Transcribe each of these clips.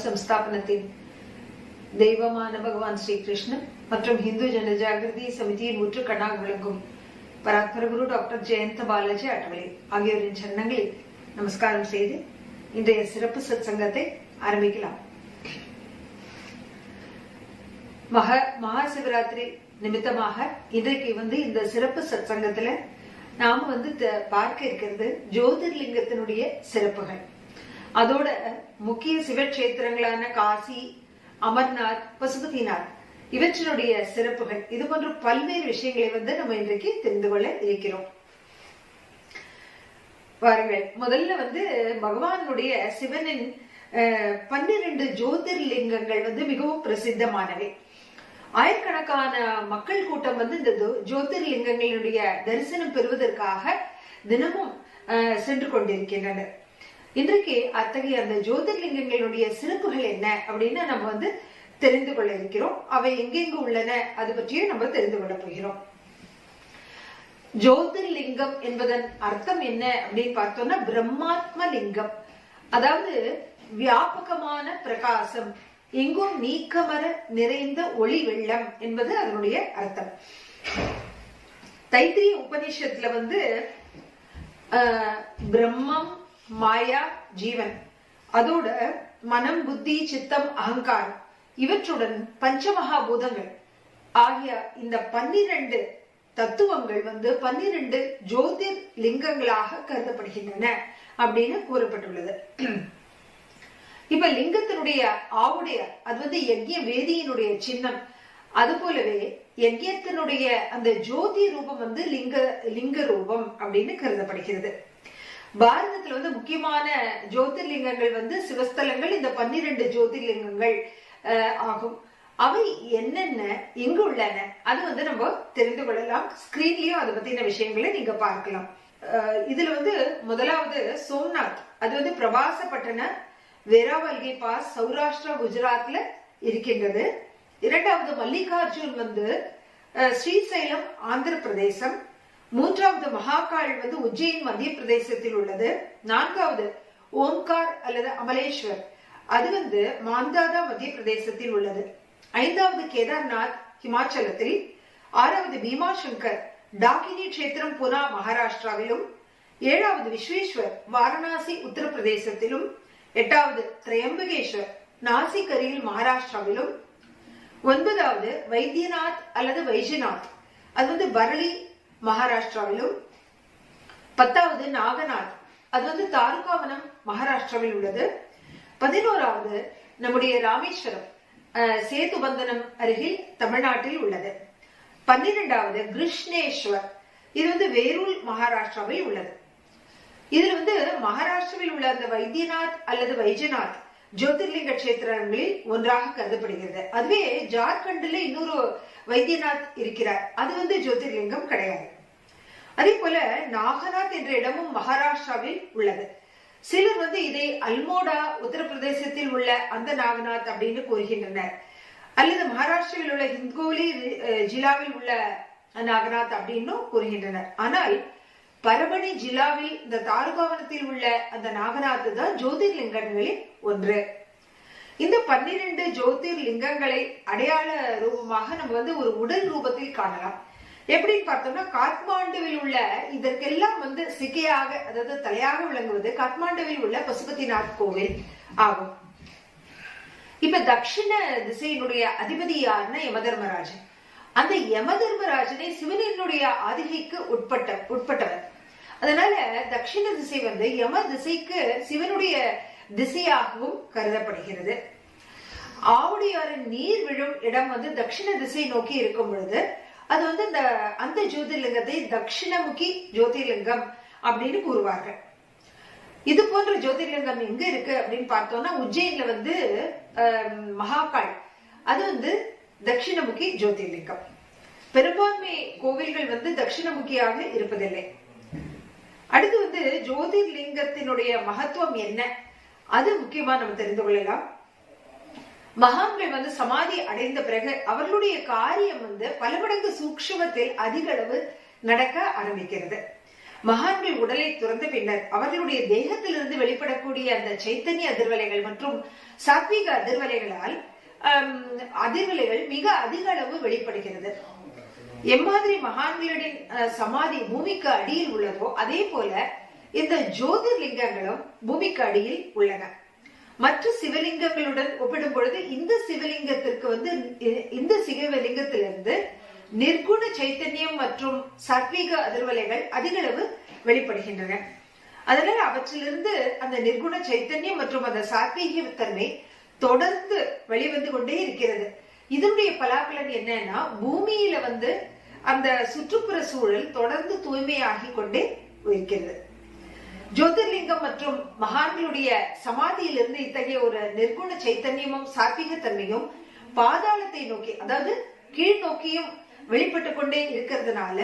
தர்ம சம்ஸ்தாபனத்தின் தெய்வமான பகவான் ஸ்ரீகிருஷ்ணன் மற்றும் இந்து ஜனஜாகிரதி சமிதியின் முற்று விளங்கும் பராத்பர குரு டாக்டர் ஜெயந்த பாலாஜி அட்டவலை ஆகியோரின் சரணங்களில் நமஸ்காரம் செய்து இன்றைய சிறப்பு சத்சங்கத்தை ஆரம்பிக்கலாம் மகா மகா சிவராத்திரி நிமித்தமாக இன்றைக்கு வந்து இந்த சிறப்பு சத்சங்கத்துல நாம வந்து பார்க்க இருக்கிறது ஜோதிர்லிங்கத்தினுடைய சிறப்புகள் அதோட முக்கிய சிவக்ஷேத்திரங்களான காசி அமர்நாத் பசுபதிநாத் இவற்றினுடைய சிறப்புகள். இது போன்ற பல்வேறு விஷயங்களை வந்து நம்ம இன்றைக்கு தெரிந்து கொள்ள இருக்கிறோம். வாருங்கள். முதல்ல வந்து பகவானுடைய சிவனின் பன்னிரண்டு ஜோதிர்லிங்கங்கள் வந்து மிகவும் பிரசித்தமானவை. ஆயிரக்கணக்கான மக்கள் கூட்டம் வந்து இந்த ஜோ- ஜோதிர்லிங்கங்களுடைய தரிசனம் பெறுவதற்காக தினமும் சென்று கொண்டிருக்கின்றனர். இன்றைக்கு அத்தகைய அந்த ஜோதிர்லிங்கங்களுடைய சிறப்புகள் என்ன அப்படின்னு நம்ம வந்து தெரிந்து கொள்ள இருக்கிறோம். அவை எங்கெங்கு உள்ளன? அது பற்றியும் நம்ம தெரிந்து கொள்ள போகிறோம். ஜோதிர்லிங்கம் என்பதன் அர்த்தம் என்ன அப்படின்னு பார்த்தோம்னா பிரம்மாத்ம லிங்கம். அதாவது வியாபகமான பிரகாசம் எங்கும் நீக்கமர நிறைந்த ஒளி வெள்ளம் என்பது அதனுடைய அர்த்தம். தைத்திரிய உபநிஷத்துல வந்து ஆஹ், பிரம்மம் மாயா ஜீவன். அதோட மனம் புத்தி சித்தம் அகங்காரம் இவற்றுடன் பஞ்சமகாபூதங்கள். ஆகிய இந்த பன்னிரண்டு தத்துவங்கள் வந்து பன்னிரண்டு ஜோதிர் லிங்கங்களாக கருதப்படுகின்றன அப்படின்னு கூறப்பட்டுள்ளது. இப்ப லிங்கத்தினுடைய ஆவுடைய அது வந்து யஜ்ய வேதியினுடைய சின்னம். அது போலவே யஜ்யத்தினுடைய அந்த ஜோதி ரூபம் வந்து லிங்க லிங்க ரூபம் அப்படின்னு கருதப்படுகிறது. பாரதத்துல வந்து முக்கியமான ஜோதிர்லிங்கங்கள் வந்து சிவஸ்தலங்கள் இந்த பன்னிரண்டு ஜோதிர்லிங்கங்கள் அஹ், ஆகும். அவை என்னென்ன எங்கு உள்ளன அது வந்து நம்ம தெரிந்து கொள்ளலாம். ஸ்கிரீன்லயும் அதை பத்தின விஷயங்களை நீங்க பார்க்கலாம். அஹ், இதுல வந்து முதலாவது சோம்நாத். அது வந்து பிரபாசப்பட்டன வெராவல்கே பாஸ் சௌராஷ்டிரா குஜராத்ல இருக்கின்றது. இரண்டாவது மல்லிகார்ஜுன் வந்து அஹ், ஸ்ரீசைலம் ஆந்திர பிரதேசம் மூன்றாவது மகாகால் வந்து உஜ்ஜயின் மத்திய பிரதேசத்தில் உள்ளது. நான்காவது ஓம்கார் அல்லது அமலேஸ்வர். அது வந்து மாந்தாதா மத்திய பிரதேசத்தில் உள்ளது. ஐந்தாவது கேதார்நாத் ஹிமாச்சலத்தில் ஆறாவது பீமாசங்கர் டாகினி கஷேத்திரம் புனா மகாராஷ்டிராவிலும் ஏழாவது விஸ்வேஸ்வர் வாரணாசி உத்தரப்பிரதேசத்திலும் எட்டாவது திரையம்பகேஸ்வர் நாசிக் அருகில் மகாராஷ்டிராவிலும் ஒன்பதாவது வைத்தியநாத் அல்லது வைஜநாத் அது வந்து பரளி மகாராஷ்டிராவிலும். பத்தாவது நாகநாத். அது வந்து தாருகாவனம் மகாராஷ்டிராவில் உள்ளது. பதினோராவது நம்முடைய ராமேஸ்வரம் சேதுபந்தனம் அருகில் தமிழ்நாட்டில் உள்ளது. பன்னிரெண்டாவது கிருஷ்ணேஸ்வர். இது வந்து வேரூர் மகாராஷ்டிராவில் உள்ளது. இதுல வந்து மகாராஷ்டிராவில் உள்ள அந்த வைத்தியநாத் அல்லது வைஜநாத் ஜோதிர்லிங்க கஷேத்திரங்களில் ஒன்றாக கருதப்படுகிறது. அதுவே ஜார்க்கண்ட்ல இன்னொரு வைத்தியநாத் இருக்கிறார். அது வந்து ஜோதிர்லிங்கம் கிடையாது. அதே போல நாகநாத் என்ற இடமும் மகாராஷ்டிராவில் உள்ளது. சிலர் வந்து இதை அல்மோடா உத்தரப்பிரதேசத்தில் உள்ள அந்த நாகநாத் அப்படின்னு கூறுகின்றனர். அல்லது மகாராஷ்டிராவில் உள்ள ஹிந்தோலி அஹ், ஜில்லாவில் உள்ள நாகநாத் அப்படின்னும் கூறுகின்றனர். ஆனால் பரபணி ஜிலாவில் இந்த தாருகாவனத்தில் உள்ள அந்த நாகநாத் தான் ஜோதிர்லிங்கங்களில் ஒன்று. இந்த பன்னிரண்டு ஜோதிர் லிங்கங்களை அடையாள ரூபமாக நம்ம வந்து ஒரு உடல் ரூபத்தில் காணலாம். எப்படின்னு பார்த்தோம்னா காத்மாண்டுவில் உள்ள இதற்கெல்லாம் வந்து சிக்கையாக அதாவது தலையாக விளங்குவது காத்மாண்டுவில் உள்ள பசுபதிநாத் கோவில் ஆகும். இப்ப தக்ஷிண திசையினுடைய அதிபதி யாருன்னா யமதர்மராஜன். அந்த யமதர்மராஜனை சிவனினுடைய ஆதிகைக்கு உட்பட்ட உட்பட்டவர். அதனால தக்ஷிண திசை வந்து யம திசைக்கு சிவனுடைய திசையாகவும் கருதப்படுகிறது. ஆவுடையாரின் நீர் விழும் இடம் வந்து தட்சிண திசை நோக்கி இருக்கும் பொழுது அது வந்து இந்த அந்த ஜோதிர்லிங்கத்தை தட்சிணமுகி ஜோதிர்லிங்கம் அப்படின்னு கூறுவார்கள். இது போன்ற ஜோதிர்லிங்கம் எங்க இருக்கு அப்படின்னு பார்த்தோம்னா உஜ்ஜயின்ல வந்து ஆம், மகாகாள். அது வந்து தட்சிணமுகி ஜோதிர்லிங்கம். பெரும்பான்மை கோவில்கள் வந்து தட்சிணமுகியாக இருப்பதில்லை. அடுத்து வந்து ஜோதிர்லிங்கத்தினுடைய மகத்துவம் என்ன? அது முக்கியமா நம்ம தெரிந்து கொள்ளலாம். மகான்கள் வந்து சமாதி அடைந்த பிறகு அவர்களுடைய காரியம் வந்து பல மடங்கு சூக்ஷ்மத்தில் அதிக அளவு நடக்க ஆரம்பிக்கிறது. மகான்கள் உடலை துறந்த பின்னர் அவர்களுடைய தேகத்திலிருந்து வெளிப்படக்கூடிய அந்த சைத்தன்ய அதிர்வலைகள் மற்றும் சாத்வீக அதிர்வலைகளால் அதிர்வலைகள் மிக அதிக அளவு வெளிப்படுகிறது. எம்மாதிரி மகான்களின் சமாதி பூமிக்கு அடியில் உள்ளதோ அதே போல இந்த ஜோதிர்லிங்கங்களும் பூமிக்கு அடியில் உள்ளன. மற்ற சிவலிங்கங்களுடன் ஒப்பிடும் பொழுது இந்த சிவலிங்கத்திற்கு வந்து இந்த சிவலிங்கத்திலிருந்து நிர்குண சைத்தன்யம் மற்றும் சத்வீக அதிர்வலைகள் அதிகளவு வெளிப்படுகின்றன. அதனால அவற்றிலிருந்து அந்த நிர்குண சைத்தன்யம் மற்றும் அந்த சாத்வீக தன்மை தொடர்ந்து வெளிவந்து கொண்டே இருக்கிறது. இதனுடைய பலாபலன் என்னன்னா பூமியில வந்து அந்த சுற்றுப்புற சூழல் தொடர்ந்து தூய்மையாகி கொண்டே இருக்கிறது. ஜோதிர்லிங்கம் மற்றும் மகான்களுடைய சமாதியிலிருந்து இத்தகைய ஒரு நிர்குண சைத்தன்யமும் சாத்வீக தன்மையும் பாதாளத்தை நோக்கி அதாவது கீழ் நோக்கியும் வெளிப்பட்டு கொண்டே இருக்கிறதுனால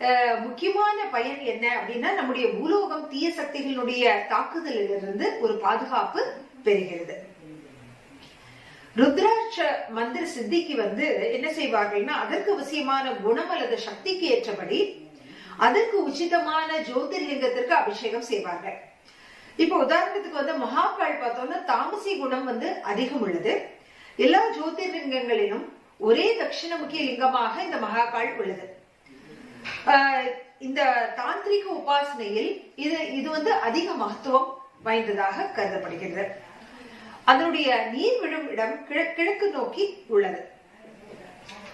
அஹ், முக்கியமான பயன் என்ன அப்படின்னா நம்முடைய பூலோகம் தீய சக்திகளுடைய தாக்குதலிலிருந்து ஒரு பாதுகாப்பு பெறுகிறது. ருத்ராட்ச மந்திர சித்திக்கு வந்து என்ன செய்வார்கள்னா அதற்கு அவசியமான குணம் அல்லது சக்திக்கு ஏற்றபடி அதற்கு உச்சிதமான ஜோதிர்லிங்கத்திற்கு அபிஷேகம் செய்வார்கள். இப்போ உதாரணத்துக்கு வந்து மகாகாள் பார்த்தோம்னா தாமசி குணம் வந்து அதிகம் உள்ளது. எல்லா ஜோதிர்லிங்கங்களிலும் ஒரே தட்சிணமுகி லிங்கமாக இந்த மகாகாள் உள்ளது. இந்த தாந்திரிக உபாசனையில் இது இது வந்து அதிக மகத்துவம் வாய்ந்ததாக கருதப்படுகிறது. அதனுடைய நீர் விழும் இடம் கிழ- கிழக்கு நோக்கி உள்ளது.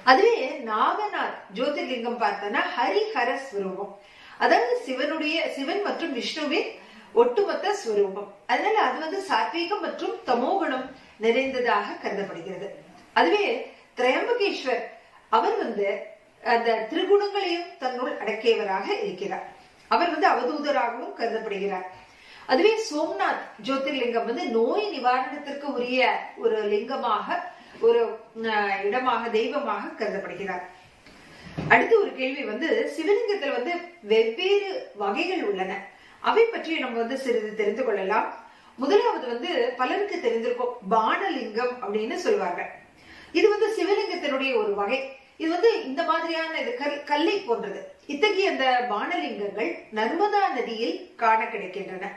அதுவே நாகநாத் ஜோதிர்லிங்கம் பார்த்தோன்னா ஹரிஹர ஸ்வரூபம். அதாவது சிவனுடைய சிவன் மற்றும் விஷ்ணுவின் ஒட்டுமொத்த ஸ்வரூபம். அதனால அது வந்து சாத்வீகம் மற்றும் தமோகுணம் நிறைந்ததாக கருதப்படுகிறது. அதுவே திரையம்பகேஸ்வர் அவர் வந்து அந்த திரிகுணங்களையும் தன்னுள் அடக்கியவராக இருக்கிறார். அவர் வந்து அவதூதராகவும் கருதப்படுகிறார். அதுவே சோம்நாத் ஜோதிர்லிங்கம் வந்து நோய் நிவாரணத்திற்கு உரிய ஒரு லிங்கமாக ஒரு இடமாக தெய்வமாக கருதப்படுகிறார். அடுத்து ஒரு கேள்வி வந்து சிவலிங்கத்தில் வந்து வெவ்வேறு வகைகள் உள்ளன. அவை பற்றி நம்ம வந்து சிறிது தெரிந்து கொள்ளலாம். முதலாவது வந்து பலருக்கு தெரிந்திருக்கும் பானலிங்கம் அப்படின்னு சொல்லுவாங்க இது வந்து சிவலிங்கத்தினுடைய ஒரு வகை. இது வந்து இந்த மாதிரியான இது கல் கல்லை போன்றது. இத்தகைய அந்த பானலிங்கங்கள் நர்மதா நதியில் காண கிடைக்கின்றன.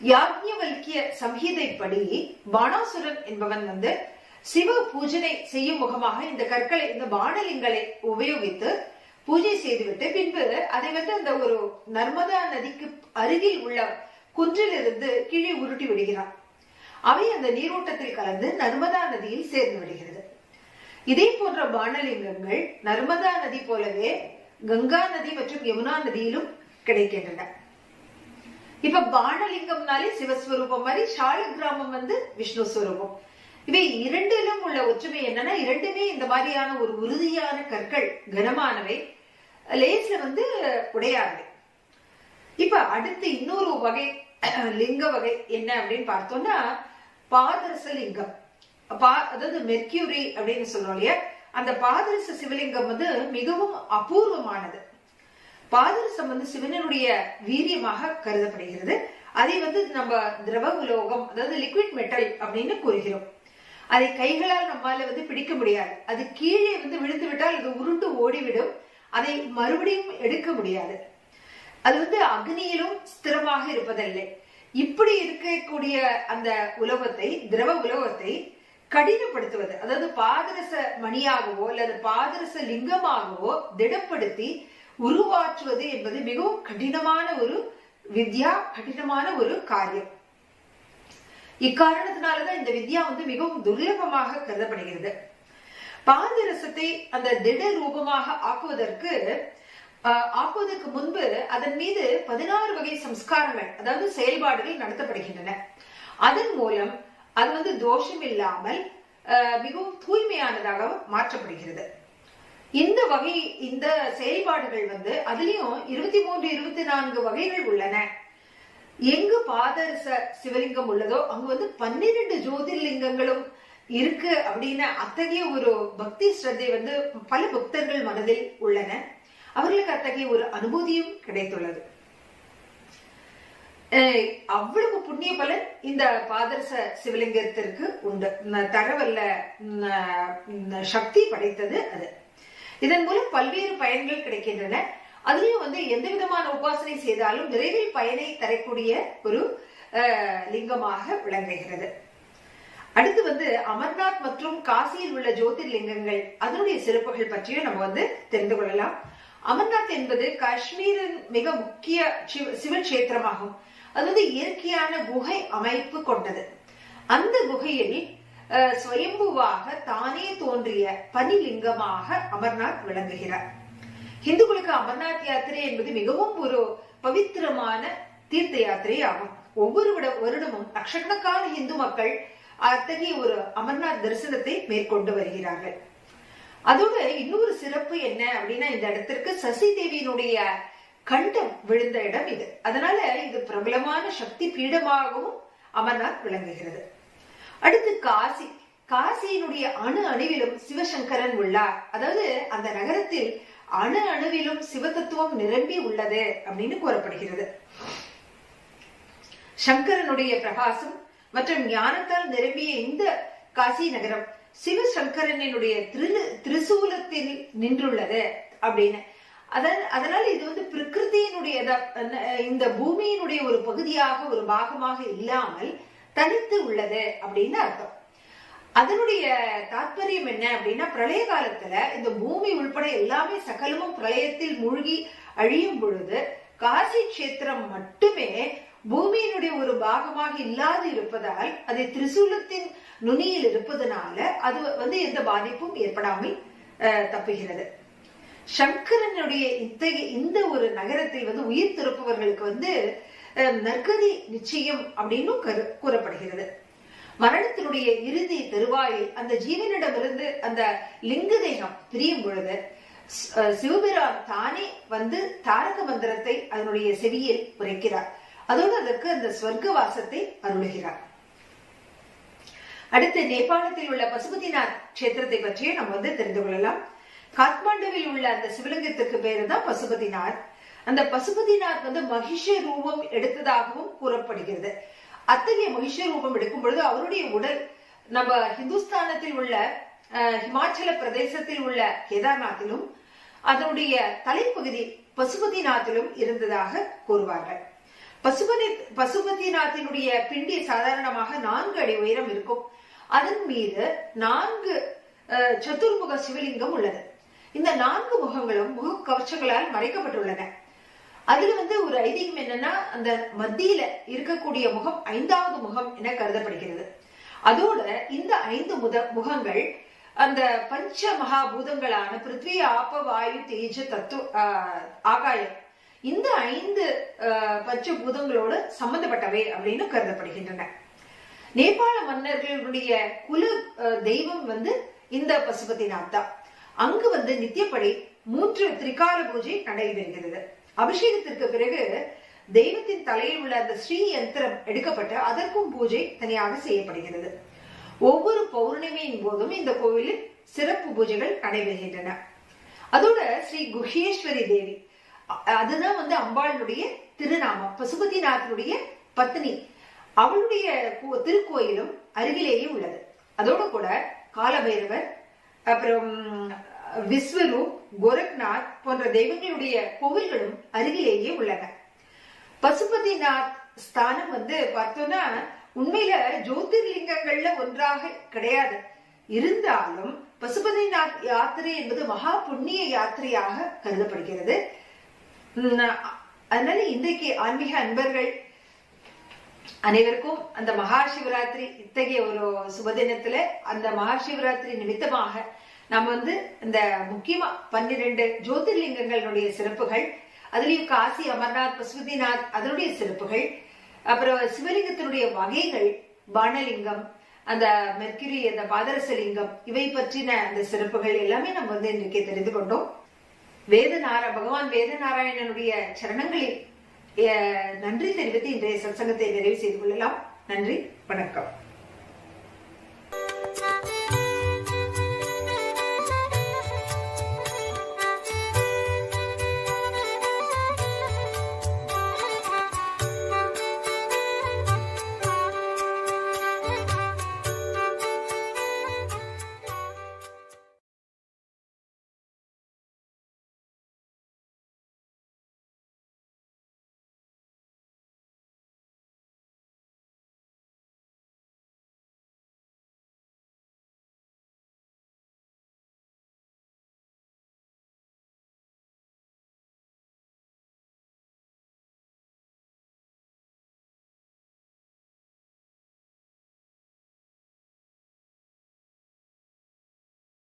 யாக்ஞவல்கிய சம்ஹிதைப்படி பானாசுரன் என்பவன் வந்து சிவ பூஜனை செய்யும் முகமாக இந்த கற்களை இந்த வானலிங்களை உபயோகித்து பூஜை செய்துவிட்டு பின்பு அதை வந்து அந்த ஒரு நர்மதா நதிக்கு அருகில் உள்ள குன்றிலிருந்து கீழே உருட்டி விடுகிறார். அவை அந்த நீரோட்டத்தில் கலந்து நர்மதா நதியில் சேர்ந்து விடுகிறது. இதே போன்ற பானலிங்கங்கள் நர்மதா நதி போலவே கங்கா நதி மற்றும் யமுனா நதியிலும் கிடைக்கின்றன. இப்ப பானலிங்கம்னாலே சிவஸ்வரூபம் மாதிரி ஷால கிராமம் வந்து விஷ்ணு ஸ்வரூபம் இவை இரண்டிலும் உள்ள ஒற்றுமை என்னன்னா இரண்டுமே இந்த மாதிரியான ஒரு உறுதியான கற்கள் கனமானவை. லேஸ்ல வந்து உடையாதவை இப்ப அடுத்து இன்னொரு வகை லிங்க வகை என்ன அப்படின்னு பார்த்தோம்னா பாதரச லிங்கம் பா அதாவது மெர்க்யூரி அப்படின்னு சொல்றோம் இல்லையா? அந்த பாதரச சிவலிங்கம் வந்து மிகவும் அபூர்வமானது. பாதரசம் வந்து சிவனனுடைய வீரியமாக கருதப்படுகிறது. அதை வந்து நம்ம திரவ உலோகம் அதாவது லிக்விட் மெட்டல் அப்படின்னு கூறுகிறோம். அதை கைகளால் நம்மால வந்து பிடிக்க முடியாது. அது கீழே வந்து விழுந்து விட்டால் அது உருண்டு ஓடிவிடும். அதை மறுபடியும் எடுக்க முடியாது. அது வந்து அக்னியிலும் ஸ்திரமாக இருப்பதில்லை. இப்படி இருக்கக்கூடிய அந்த உலோகத்தை திரவ உலோகத்தை கடினப்படுத்துவது அதாவது பாதரச மணியாகவோ அல்லது பாதரச லிங்கமாகவோ திடப்படுத்தி உருவாற்றுவது என்பது மிகவும் கடினமான ஒரு வித்யா கடினமான ஒரு காரியம். இக்காரணத்தினாலதான் இந்த வித்யா வந்து மிகவும் துர்லபமாக கருதப்படுகிறது. பாதரசத்தை அந்த திட ரூபமாக ஆக்குவதற்கு ஆஹ், ஆக்குவதற்கு முன்பு அதன் மீது பதினாறு வகை சம்ஸ்காரங்கள் அதாவது செயல்பாடுகள் நடத்தப்படுகின்றன. அதன் மூலம் அது வந்து தோஷம் இல்லாமல் ஆஹ், மிகவும் தூய்மையானதாக மாற்றப்படுகிறது. இந்த வகை இந்த செயல்பாடுகள் வந்து அதுலயும் இருபத்தி மூன்று இருபத்தி நான்கு வகைகள் உள்ளன. எங்கு பாதரச சிவலிங்கம் உள்ளதோ அங்கு வந்து பன்னிரண்டு ஜோதிர்லிங்கங்களும் இருக்கு அப்படின்னு அத்தகைய ஒரு பக்தி ஸ்ரத்தை வந்து பல பக்தர்கள் மனதில் உள்ளன. அவர்களுக்கு அத்தகைய ஒரு அனுபூதியும் கிடைத்துள்ளது. அஹ் அவ்வளவு புண்ணிய பலன் இந்த பாதரச சிவலிங்கத்திற்கு உண்டு. தகவல்ல தரவல்ல சக்தி படைத்தது அது. இதன் மூலம் பல்வேறு பயன்கள் கிடைக்கின்றன. அதுலயும் வந்து எந்த விதமான உபாசனை செய்தாலும் விரைவில் பயனை தரக்கூடிய ஒரு லிங்கமாக விளங்குகிறது. அடுத்து வந்து அமர்நாத் மற்றும் காசியில் உள்ள ஜோதிர்லிங்கங்கள் அதனுடைய சிறப்புகள் பற்றியும் நம்ம வந்து தெரிந்து கொள்ளலாம். அமர்நாத் என்பது காஷ்மீரின் மிக முக்கிய சிவ கஷேத்திரமாகும். அது வந்து இயற்கையான குகை அமைப்பு கொண்டது. அந்த குகையில் சுயம்புவாக தானே தோன்றிய பனிலிங்கமாக அமர்நாத் விளங்குகிறார். இந்துக்களுக்கு அமர்நாத் யாத்திரை என்பது மிகவும் ஒரு பவித்திரமான தீர்த்த யாத்திரை ஆகும் ஒவ்வொரு வருடமும் லட்சக்கணக்கான இந்து மக்கள் அத்தகைய ஒரு அமர்நாத் தரிசனத்தை மேற்கொண்டு வருகிறார்கள். அதோட இன்னொரு சிறப்பு என்ன அப்படின்னா இந்த இடத்திற்கு சசி தேவியினுடைய கண்டம் விழுந்த இடம் இது. அதனால இது பிரபலமான சக்தி பீடமாகவும் அமர்நாத் விளங்குகிறது. அடுத்து காசி. காசியினுடைய அணு அணுவிலும் சிவசங்கரன் உள்ளார். அதாவது அந்த நகரத்தில் அணு அணுவிலும் சிவதத்துவம் நிரம்பி உள்ளது அப்படின்னு கூறப்படுகிறது. சங்கரனுடைய பிரகாசம் மற்றும் ஞானத்தால் நிரம்பிய இந்த காசி நகரம் சிவசங்கரனுடைய திரு திரிசூலத்தில் நின்றுள்ளது அப்படின்னு. அதன் அதனால இது வந்து பிரகிருத்தியினுடைய இந்த பூமியினுடைய ஒரு பகுதியாக ஒரு பாகமாக இல்லாமல் தனித்து உள்ளது அப்படின்னு அர்த்தம். அதனுடைய தாற்பயம் என்ன அப்படின்னா பிரளய காலத்துல இந்த பூமி உள்பட எல்லாமே சகலமும் பிரளயத்தில் மூழ்கி அழியும் பொழுது காசி கஷேத்திரம் மட்டுமே பூமியினுடைய ஒரு பாகமாக இல்லாது இருப்பதால் அது திரிசூலத்தின் நுனியில் இருப்பதனால அது வந்து எந்த பாதிப்பும் ஏற்படாமல் தப்புகிறது. சங்கரனுடைய இத்தகைய இந்த ஒரு நகரத்தில் வந்து உயிர் திருப்பவர்களுக்கு வந்து நற்கதி நிச்சயம் அப்படின்னும் கரு- கூறப்படுகிறது. மரணத்தினுடைய இறுதி தருவாயில் அந்த ஜீவனிடமிருந்து அந்த லிங்க தேகம் பிரியும் பொழுது சிவபிரான் தானே வந்து தாரக மந்திரத்தை அதனுடைய செவியில் உரைக்கிறார். அதோடு அதற்கு அந்த ஸ்வர்க்க வாசத்தை அருளுகிறார். அடுத்து நேபாளத்தில் உள்ள பசுபதிநாத் கஷேத்திரத்தை பற்றியே நம்ம வந்து தெரிந்து கொள்ளலாம். காத்மாண்டுவில் உள்ள அந்த சிவலிங்கத்துக்கு பேரு தான் பசுபதிநாத். அந்த பசுபதிநாத் வந்து மகிஷ ரூபம் எடுத்ததாகவும் கூறப்படுகிறது. அத்தகைய மகிஷ ரூபம் எடுக்கும் பொழுது அவருடைய உடல் நம்ம ஹிந்துஸ்தானத்தில் உள்ள அஹ், ஹிமாச்சல பிரதேசத்தில் உள்ள கேதார்நாத்திலும் அதனுடைய தலைப்பகுதி பசுபதிநாத்திலும் இருந்ததாக கூறுவார்கள். பசுபதி பசுபதிநாத்தினுடைய பிண்டி சாதாரணமாக நான்கு அடி உயரம் இருக்கும். அதன் மீது நான்கு அஹ், சதுர்முக சிவலிங்கம் உள்ளது. இந்த நான்கு முகங்களும் முக கவச்சங்களால் மறைக்கப்பட்டுள்ளன. அதுல வந்து ஒரு ஐதீகம் என்னன்னா அந்த மத்தியில இருக்கக்கூடிய முகம் ஐந்தாவது முகம் என கருதப்படுகிறது. அதோட இந்த ஐந்து முத முகங்கள் அந்த பஞ்ச மகாபூதங்களான பிருத்வி ஆப வாயு தேஜ தத்துவ ஆஹ், ஆகாயம் இந்த ஐந்து ஆஹ், பஞ்சபூதங்களோடு சம்பந்தப்பட்டவை அப்படின்னு கருதப்படுகின்றன. நேபாள மன்னர்களுடைய குல தெய்வம் வந்து இந்த பசுபதிநாத் தான். அங்கு வந்து நித்தியப்படி மூன்று திரிகால பூஜை நடைபெறுகிறது. அபிஷேகத்திற்கு பிறகு தெய்வத்தின் தலையில் உள்ள அந்த ஸ்ரீ யந்திரம் எடுக்கப்பட்டு அதற்கும் பூஜை தனியாக செய்யப்படுகிறது. ஒவ்வொரு பௌர்ணமியின் போதும் இந்த கோவிலில் சிறப்பு பூஜைகள் நடைபெறுகின்றன. அதோட ஸ்ரீ குஹேஸ்வரி தேவி அதுதான் வந்து அம்பாளுடைய திருநாமம். பசுபதிநாதனுடைய பத்னி. அவளுடைய திருக்கோயிலும் அருகிலேயே உள்ளது. அதோடு கூட காலபைரவர் அப்புறம் விஸ்வரூப் கோரக்நாத் போன்ற தெய்வங்களுடைய கோவில்களும் அருகிலேயே உள்ளன. பசுபதிநாத் ஸ்தானம் வந்து பார்த்தோம்னா உண்மையில ஜோதிர்லிங்கங்கள்ல ஒன்றாக கிடையாது. இருந்தாலும் பசுபதிநாத் யாத்திரை என்பது மகா புண்ணிய யாத்திரையாக கருதப்படுகிறது. உம், அதனால இன்றைக்கு ஆன்மீக அன்பர்கள் அனைவருக்கும் அந்த மகா சிவராத்திரி இத்தகைய ஒரு சுபதினத்துல அந்த மகா சிவராத்திரி நிமித்தமாக நம்ம வந்து இந்த முக்கியமா பன்னிரெண்டு ஜோதிர்லிங்கங்களுடைய சிறப்புகள் அதுலயும் காசி அமர்நாத் பசுபதிநாத் அதனுடைய சிறப்புகள் அப்புறம் சிவலிங்கத்தினுடைய வகைகள் பானலிங்கம் அந்த மெர்க்குரி அந்த பாதரசலிங்கம் இவை பற்றின அந்த சிறப்புகள் எல்லாமே நம்ம வந்து இன்றைக்கு தெரிந்து கொண்டோம். வேதநார பகவான் வேதநாராயணனுடைய சரணங்களில் நன்றி தெரிவித்து இன்றைய சத்சங்கத்தை நிறைவு செய்து கொள்ளலாம். நன்றி வணக்கம்.